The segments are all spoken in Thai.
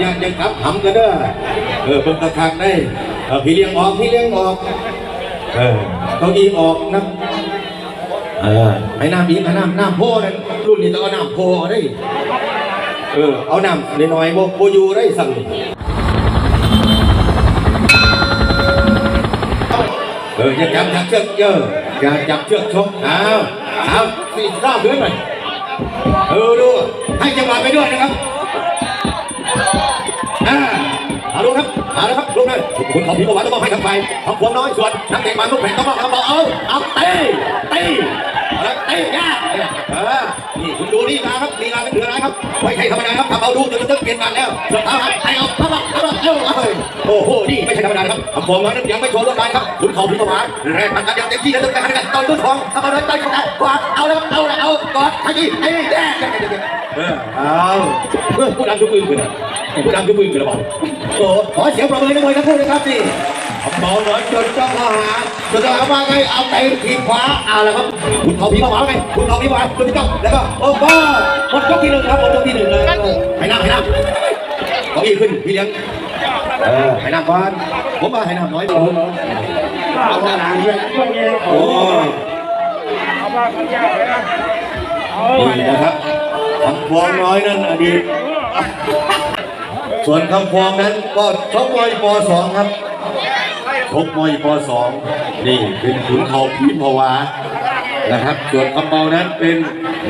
ทำกันเด้อเออเบิ่งกระคังได้เออพี่เลี้ยงออกพี่เลี้ยงออกเออเก้าอี้ออกนะเออไอ้น้ำอีกไอ้น้ำน้ำโพนั่นรุ่นนี้ต้องเอาน้ำโพได้เออเอาน้ำน้อยๆโบโบอยูได้สั่งเอออย่าจับจับเชือกเยอะอย่าจับเชือกชกเอาเอาสี่รอบด้วยหน่อยเออดู คุณของพี่ประวัติต้องมอบให้กับใครทำควงน้อยส่วนนักเตะมันลูกแผงต้องมอบเอาเอาเอาเตะเตะ เอาละเตะยาเออนี่คุณดูนี่มาครับลีลาเป็นเหลืออะครับไม่ใช่ธรรมดาครับทำเอาดูจนจะเปลี่ยนกันแล้วสุดท้ายครับให้เอาเข้ามาเข้ามาเอ้าเอ้ยโอ้โหนี่ไม่ใช่ธรรมดาครับทำความน้อยนั้นยังไม่โชว์ลวดลายครับคุณของพี่ประวัติแรงมันกันย่างเต็มที่แล้วต้องการกันต่อยด้วยทองทำเอาเลยต่อยเข้าไปกวาดเอาแล้วเอาแล้วเอากอดขยี้ไอ้แดงเออเอาเออผู้ดังชุบมือขึ้นผู้ดังชุบมือขึ้นแล้วบอกโอ้ขอเสียงประมือให้มวยทั้งคู่นะครับนี่เบาหน่อยจนเจ้าข้อหา จนเจ้าหาว่าไงเอาเตะทีขวาเอาละครับคุณเขาพีเข้าไงคุณเขาพีมาคุณพี่เจ้าแล้วก็โอ้ก็หมดยกที่หนึ่งครับหมดยกที่หนึ่งเลยให้น้ำให้น้ำเขาอีขึ้นพี่เลี้ยงเออให้น้ำก่อนผมว่าให้น้ำน้อยกว่าเอาหนังด้วยโอ้นี่นะครับคำพวงน้อยนั่นอดีตส่วนคำฟ้องนั้นก็ชกมวยป .2 ครับ กมวยป .2 นี่เป็นขุนเขาพีภาวานะครับ ส่วนคำเบานั้นเป็น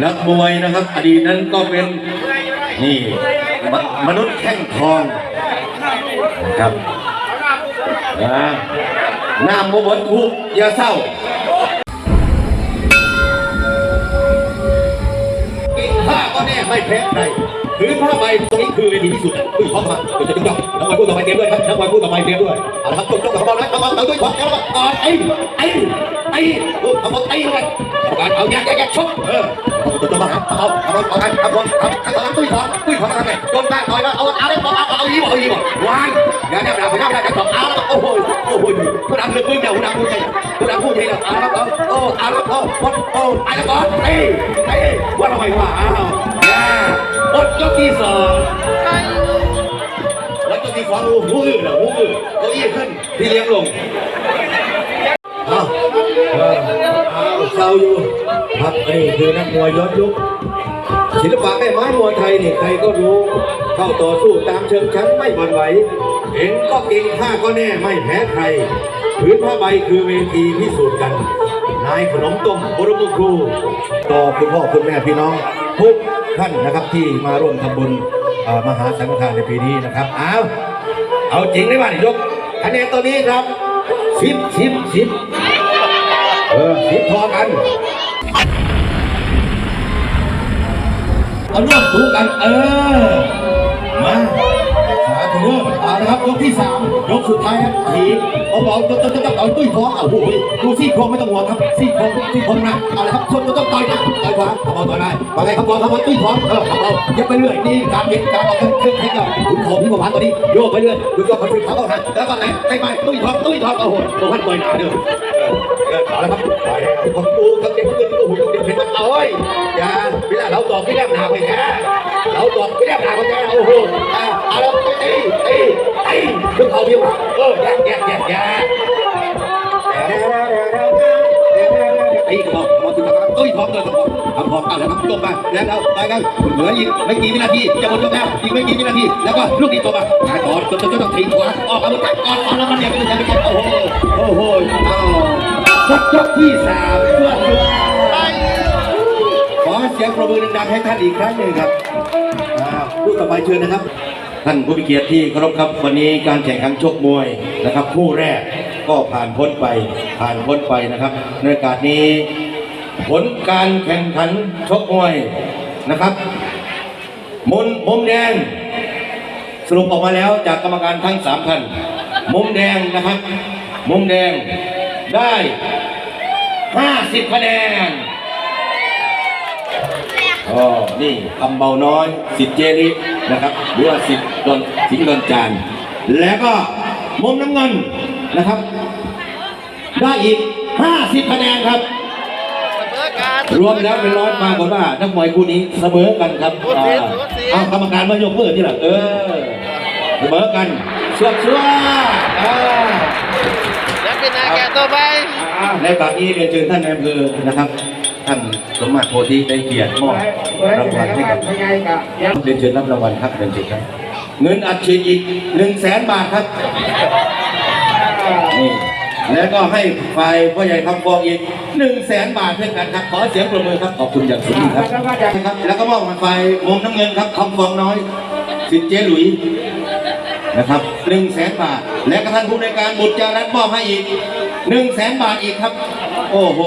นักมวยนะครับ อดีตนั้นก็เป็นนี่มมนุษย์แข้งทองนะครับนะหน้ามบนทุกยาเศร้ากินผ้าก็แน่ไม่แพ้ใคร ถือผ้าใบตรงนี้คือเวทีที่สุดคือของมันเป็นจะต้องนักมวยคู่ต่อไปเตรียมด้วยครับนักมวยคู่ต่อไปเตรียมด้วยเอาละครับจบจบกับเขาแล้วเขาเอาด้วยของแล้วก็ต่อไอ้ไอ้ไอ้โอ้เขาบอกไอ้เข้าไปการเอาแยกแยกแยกชกเออจะจะมาเอาเอาเอาเอาเอาเอาเอาเอาตุ้ยของตุ้ยของอะไรโดนบ้านต่อยมาเอาเอาเอาเอาเอาอีบอกเอาอีบอกวางอย่าเนี่ยเราไปนั่งได้จะตบเอาแล้วโอ้โหโอ้โหผู้นำเลือกปืนเดียวผู้นำผู้ใจผู้นำผู้ใจเอาแล้วเอาโอ้เอาแล้วโอ้โอ้ไอ้แล้วก่อนไอ้ไอ้ว่าทำไมวะอ้าวหม ดยกที่สองแล้วยกที่สองหูหูอื้อเหรอหูอื้อเก้าอี้ขึ้นพี่เลี้ยงลงเอาเอาเศร้าอยู่ครับนี่คือนักมวยย้อนยุคศิลปะแม่ไม้มวยไทยนี่ใครก็รู้ เข้าต่อสู้ตามเชิงชั้นไม่หวั่นไหวเห็นก็เก่งข้าก็แน่ไม่แพ้ใครพื้นผ้าใบคือเวทีพิสูจน์กัน นายขนมต้มบรมครูต่อคุณพ่อคุณแม่พี่น้องทุก ท่านนะครับที่มาร่วมทำบุญมหาสังฆทานในปีนี้นะครับเอาเอาจริงได้ป่ะนี่ยกคะแนนตัวนี้ครับสิบสิบสิบเออสิบพอกันเอาร่วมดูกันเออมา สาธุเริ่มเอาละครับยกที่สามยกสุดท้ายครับถีเอาบอกจะจะจะเอาตุ้ยท้องเอาโอ้โหดูซี่โครงไม่ต้องห่วงครับซี่โครงซี่โครงนะเอาละครับชนก็ต้องต่อยนะต่อยขวาเอาบอลต่อยได้ว่าไงครับบอลครับตุ้ยท้องเออเอาเอาเย็บไปเรื่อยนี่การเย็บการออกเครื่องให้กับขุนเขาพี่ประพันธ์ตอนนี้โยกไปเรื่อยโยกคนฝึกเขาเอาหันแล้วก็ไหนใกล้ไปตุ้ยท้องตุ้ยท้องโอ้โหประพันธ์ต่อยหนาเด้อเออเอาละครับต่อยคนดูกับเด็กเพื่อนโอ้โหเด็กเห็นมันเอาไว้อย่าเวลาเราตอกไม่แลบหนาไปแค่ เราตอกไม่แลบหนาไปแค่โอ้โหอาเอาแล้วตีตีตีขึ้นเขาพี่ว่าเออแยกแยกแยกแยกไอ้กระบอกมอถึงนะครับตุ้ยพร้อมเลยกระบอกทำพร้อมกันแล้วครับจบไปแล้วเราไปกันเหลืออีกไม่กี่วินาทีจะหมดแล้วอีกไม่กี่วินาทีแล้วก็ลูกนี้ตัวมาหายก่อนจนจนต้องทิ้งขวาออกอาวุธก่อนก่อนแล้วมันเนี่ยเป็นยังไงโอ้โหโอ้โหอ้าวชกยกที่สามเพื่อนขอเสียงประมือดังๆให้ท่านอีกครั้งหนึ่งครับ ผู้ต่อไปเชิญนะครับ ท่านผู้มีเกียรติที่เคารพครับวันนี้การแข่งขันชกมวยนะครับ คู่แรกก็ผ่านพ้นไปผ่านพ้นไปนะครับ ในโอกาสนี้ ผลการแข่งขันชกมวยนะครับมุมมุมแดงสรุปออกมาแล้วจากกรรมการทั้งสามท่านมุมแดงนะครับ มุมแดงได้ 50คะแนน อ๋อนี่คำเบาน้อยสิทธิ์เจรินะครับ หรือว่าสิทธิ์ดนสิงห์ดนจานแล้วก็มุมน้ำเงินนะครับ ได้อีก 50 คะแนนครับ รวมแล้วเป็นร้อยมาบอกว่านักมวยคู่นี้เสมอกันครับอ่าเอากรรมการมายกมือที่หลังเออเอเสมอกันสวดสวดอ่าแล้วเป็นนาแกต่อไปในปากนี้เรียนเชิญท่านนายอำเภอนะครับ ท่านสมมาตรโพธิได้เกียรติมอบรางวัลให้กับเรียนเชิญรับรางวัลครับเรียนเชิญครับ เงินอัดฉีดอีกหนึ่งแสนบาทครับนี่แล้วก็ให้ฝ่ายพ่อใหญ่คำฟองอีกหนึ่งแสนบาทเช่นกันครับ ขอเสียงปรบมือครับขอบคุณอย่างสูงครับนะครับ แล้วก็มอบให้ฝ่ายมุมน้ำเงินครับคำฟองน้อยสิทธิ์เจ๊หลุยนะครับหนึ่งแสนบาท และกท่านผู้ในวยการบุตรจารัตมอบให้อีกหนึ่งแสนบาทอีกครับ โอ้โห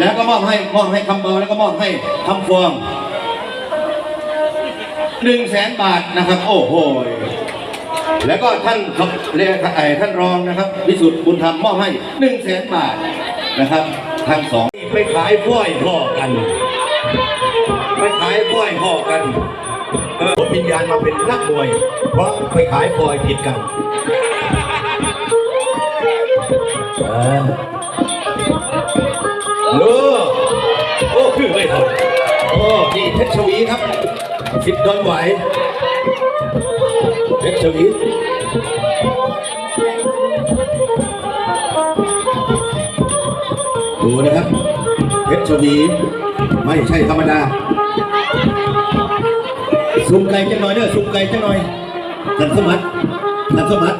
แล้วก็มอบให้มอบให้คำเบาแล้วก็มอบให้คำฟองหนึ่งแสนบาทนะครับ โอ้โหแล้วก็ท่านเรียกไอ้ท่านรองนะครับวิสุทธิ์บุญธรรมมอบให้หนึ่งแสนบาทนะครับทั้งสองไปขายพ้อยพ่อกันไปขายพ้อยพ่อกันเออผมวิญญาณมาเป็นนักมวย เพราะไปขายฟอยผิดกัน คนโอ้นี่เพชรชวีครับสิทธิ์ดอนไหวเพชรชวีดูนะครับเพชรชวีไม่ใช่ธรรมดาซุ่มไก่จะหน่อยเด้อซุ่มไก่จะหน่อยท่านสมัติท่านสมัติ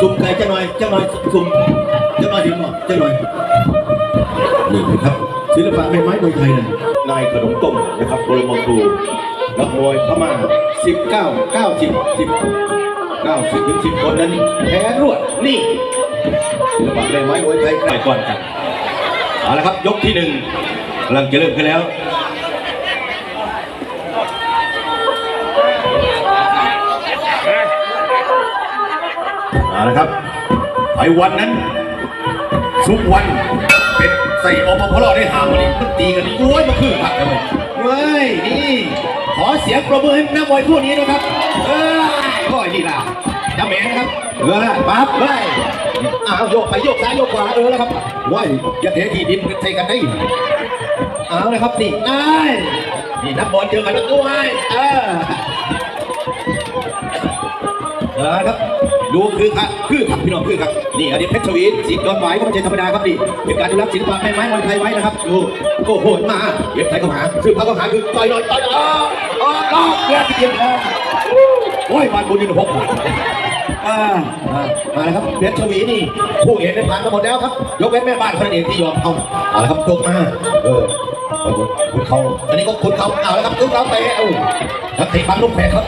ซุ่มไก่จะหน่อยจะหน่อยซุ่มจะหน่อยถึงหมอจะหน่อยนี่ครับ ศิลปะไม้ไม้มวยไทยนั่นายขนมต้มนะครับโบรมครูนักมวยพม่า19 90 10 90ถึง10 คนนั้นแพ้รวดนี่ศิลปะไม้ไม้มวยไทยใครก่อนกันเอาละครับยกที่หนึ่งกำลังจะเริ่มกันแล้วเอาละครับไอ้วันนั้นทุกวัน ใส่ออกมาพลอได้หาวันนี้มันตีกันโอ้ยมาคือผักกันเลยเว้ยนี่ ขอเสียงประมือให้นักมวยคู่นี้นะครับเออก้อยนี่ล่ะจำแหมนะครับเออปั๊บเว้ยอ้าวโยกไปโยกซ้ายโยกขวาเออแล้วครับเว้ยอย่าเทที่ดินใส่กันได้เอาเลยครับนี่ได้นี่นักบอลเจอกันนักด้วยเออ เออครับดูคือครับคือครับพี่น้องคือครับนี่อันนี้เพชรชวีสิทธิ์ยอดไหวก็ไม่ใช่ธรรมดาครับนี่เป็นการอนุรักษ์ศิลปะไม้ไม้มวยไทยไว้นะครับดูโอ้โหมาเย็บไทยเข้าหาซึ่งเขาเข้าหาคือต่อยหน่อยต่อยหน่อยอ๋ออ๋ออ๋อเพื่อที่เดียวโอ้ยวันบุญยืนหกอ่าอ่ามาแล้วครับเพชรชวีนี่ผู้เห็นได้ผ่านมาหมดแล้วครับยกเว้นแม่บ้านคนนั้นเองที่ยอมเอาเอาละครับยกมาเออคุณเขาอันนี้ก็คุณเขาเอาแล้วครับคุณเขาไปเอาแล้วเตะบังลูกแฝดครับ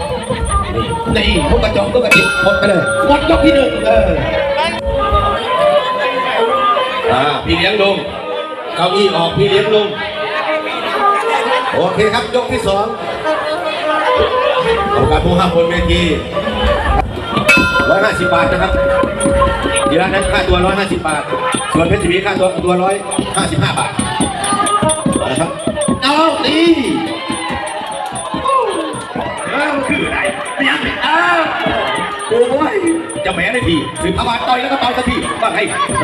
นี่นี่พวกกระจอกพวกกระจิบหมดไปเลยหมดยกที่หนึ่งเอออ่าพี่เลี้ยงลงเก้าอี้ออกพี่เลี้ยงลงโอเคครับยกที่สองเอการผู้ห้ามบนเวทีร้อยห้าสิบบาทนะครับทีละนั้นค่าตัวร้อยห้าสิบบาท ส่วนเพชรทีวีค่าตัวตัวร้อยห้าสิบห้าบาทเอาละครับเอาตี จะแหมได้ทีถึงอาบาต่อยแล้วก็ต่อยสักทีว่าไง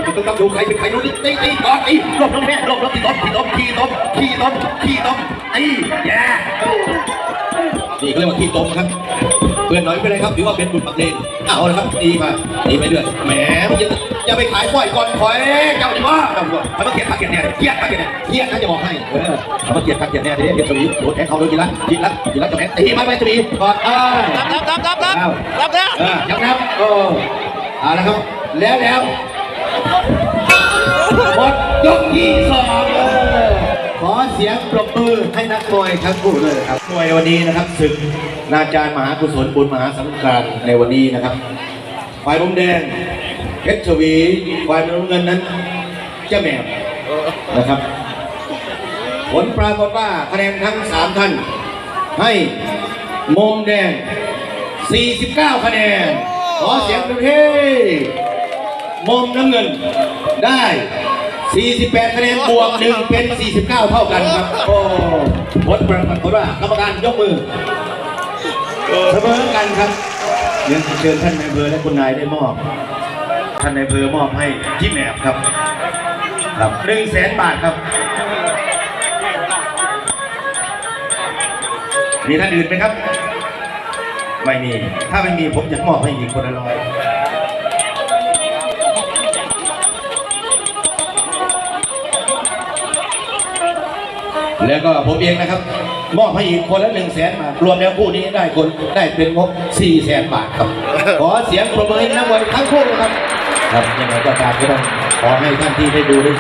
ต้องต้องดูใครเป็นใครรู้ดิตีตีก่อนตีลบลงแม่ลบลบตีต้มตีต้มขี้ต้มขี้ต้มขี้ต้มตีแย่ นี่เขาเรียกว่าขี้ต้มครับ เพื่อนน้อยไม่เป็นไรครับถือว่าเป็นบุญปักเลนเอาละครับตีมาตีไปเรื่อยแหมอย่าอย่าไปขายปล่อยก่อนถอยเจ้าดีว่าเจ้าดีว่ามันต้องเกลียดพักเกลียดเนี่ยเกลียดพักเกลียดเนี่ยเกลียดนะจะบอกให้เออมันต้องเกลียดพักเกลียดเนี่ยเดี๋ยวเดี๋ยวจะมีโดนแทงเขาโดนกินละกินละกินละจะแหมตีไปไปจะมีก่อนเออรับรับรับรับรับรับแล้วเออยังนับโอ้เอาละครับแล้วแล้วหมดยกที่สองเออขอเสียงปรบมือให้นักมวยทั้งคู่เลยครับมวยวันนี้นะครับศึกนาจารย์มหากุศลบุญมหาสังการในวันนี้นะครับฝ่ายมุมแดงเพชรชวีฝ่ายน้ำเงินนั้นเจ้าแม่มนะครับ ผลปรากฏว่าคะแนนทั้งสามท่าน ให้มุมแดง 49 คะแนน ขอเสียงประเทศมุมน้ำเงินได้ 48คะแนนบวกหนึ่งเป็น 49 เท่ากันครับ โอ้ผลปรากฏว่ากรรมการยกมือเสมอกันครับยังยนเชิญท่านนายเพอและคุณนายได้มอบ ท่านนายเพอมอบให้ที่แหนบครับ ครับหนึ่งแสนบาทครับ มีท่านอื่นไหมครับ ไม่มี ถ้าไม่มีผมจะมอบให้อีกคนละร้อย แล้วก็ผมเองนะครับ มอบให้อีกคนละหนึ่งแสนมารวมแล้วคู่นี้ได้คนได้เป็นงบสี่แสนบาทครับ ขอเสียงปรบมือให้นักมวยทั้งคู่ครับ ครับยังไงก็ตามก็ต้องขอให้ท่านที่ได้ดูด้วย